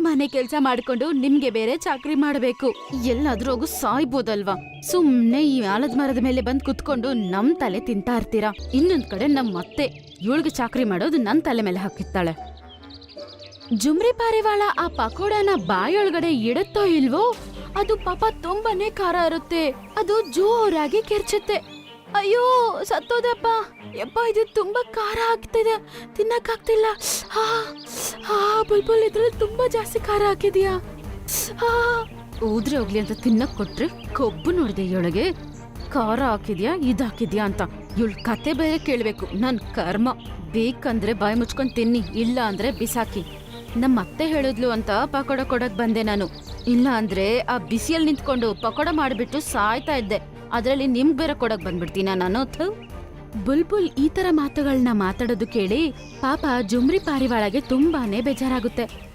ಮನೆ ಕೆಲ್ಸ ಮಾಡ್ಕೊಂಡು ನಿಮ್ಗೆ ಬೇರೆ ಚಾಕ್ರಿ ಮಾಡ್ಬೇಕು. ಎಲ್ಲಾದ್ರೂ ಹೋಗು ಸಾಯ್ಬೋದಲ್ವಾ? ಸುಮ್ನೆ ಈ ಆಲದ ಮರದ ಮೇಲೆ ಬಂದ್ ಕುತ್ಕೊಂಡು ನಮ್ ತಲೆ ತಿಂತಾ ಇರ್ತೀರಾ? ಇನ್ನೊಂದ್ ಕಡೆ ನಮ್ ಮತ್ತೆ ಇವಳಿಗೆ ಚಾಕ್ರಿ ಮಾಡೋದು ನನ್ ತಲೆ ಮೇಲೆ ಹಾಕಿರ್ತಾಳೆ. ಜುಮ್ರಿ ಪಾರಿವಾಳ ಆ ಪಕೋಡನ ಬಾಯೊಳಗಡೆ ಇಡುತ್ತೋ ಇಲ್ವೋ? ಅದು ಪಾಪ ತುಂಬಾನೇ ಖಾರ ಇರುತ್ತೆ. ಅದು ಜೋರಾಗಿ ಕೆರ್ಚುತ್ತೆ. ಅಯ್ಯೋ, ಸತ್ತೋದಪ್ಪ. ಯಪ್ಪ, ಇದು ತುಂಬಾ ಖಾರ ಆಗ್ತಿದೆ. ತಿನ್ನಕ್ಕಾಗ್ತಿಲ್ಲ. ಹಾ. ಬುಲ್ಬುಲ್ ಇದ್ರಲ್ಲಿ ತುಂಬಾ ಜಾಸ್ತಿ ಖಾರ ಹಾಕಿದ್ಯಾ. ಊದ್ರೆ ಹೋಗ್ಲಿ ಅಂತ ತಿನ್ನಕ್ ಕೊಟ್ರೆ ಕೊಬ್ಬು ನೋಡಿದೆ ಇವಳಿಗೆ ಖಾರ ಹಾಕಿದ್ಯಾ, ಇದ್ ಹಾಕಿದ್ಯಾ ಅಂತ. ಇವಳ ಕತೆ ಬೇರೆ ಕೇಳ್ಬೇಕು. ನನ್ ಕರ್ಮ. ಬೇಕಂದ್ರೆ ಬಾಯಿ ಮುಚ್ಕೊಂಡ್ ತಿನ್ನಿ, ಇಲ್ಲ ಅಂದ್ರೆ ಬಿಸಾಕಿ. ನಮ್ಮ ಅತ್ತೆ ಹೇಳಿದ್ಲು ಅಂತ ಪಕೋಡ ಕೊಡಕ್ ಬಂದೆ ನಾನು. ಇಲ್ಲ ಅಂದ್ರೆ ಆ ಬಿಸಿಯಲ್ಲಿ ನಿಂತ್ಕೊಂಡು ಪಕೋಡ ಮಾಡಿಬಿಟ್ಟು ಸಾಯ್ತಾ ಇದ್ದೆ. ಅದರಲ್ಲಿ ನಿಮ್ಗೆ ಬೇರೆ ಕೊಡಕ್ ಬಂದ್ಬಿಡ್ತೀನ ನಾನು. ಬುಲ್ಬುಲ್ ಈ ತರ ಮಾತುಗಳನ್ನ ಮಾತಾಡೋದು ಕೇಳಿ ಪಾಪ ಜುಮ್ರಿ ಪಾರಿವಾಳಗೆ ತುಂಬಾನೇ ಬೇಜಾರಾಗುತ್ತೆ.